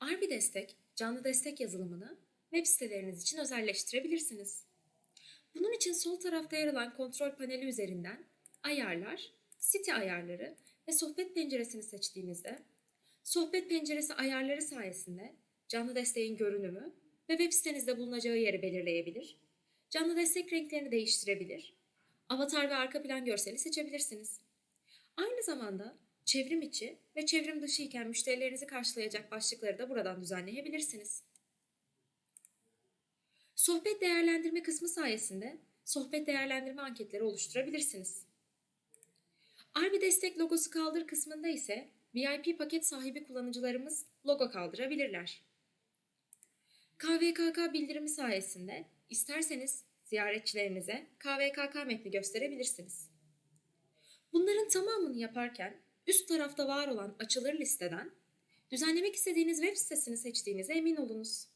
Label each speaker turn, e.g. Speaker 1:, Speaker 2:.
Speaker 1: Arbi Destek, canlı destek yazılımını web siteleriniz için özelleştirebilirsiniz. Bunun için sol tarafta yer alan kontrol paneli üzerinden ayarlar, site ayarları ve sohbet penceresini seçtiğinizde sohbet penceresi ayarları sayesinde canlı desteğin görünümü ve web sitenizde bulunacağı yeri belirleyebilir, canlı destek renklerini değiştirebilir, avatar ve arka plan görseli seçebilirsiniz. Aynı zamanda çevrim içi ve çevrim dışı iken müşterilerinizi karşılayacak başlıkları da buradan düzenleyebilirsiniz. Sohbet değerlendirme kısmı sayesinde sohbet değerlendirme anketleri oluşturabilirsiniz. Arbi Destek logosu kaldır kısmında ise VIP paket sahibi kullanıcılarımız logo kaldırabilirler. KVKK bildirimi sayesinde isterseniz ziyaretçilerinize KVKK metni gösterebilirsiniz. Bunların tamamını yaparken üst tarafta var olan açılır listeden düzenlemek istediğiniz web sitesini seçtiğinize emin olunuz.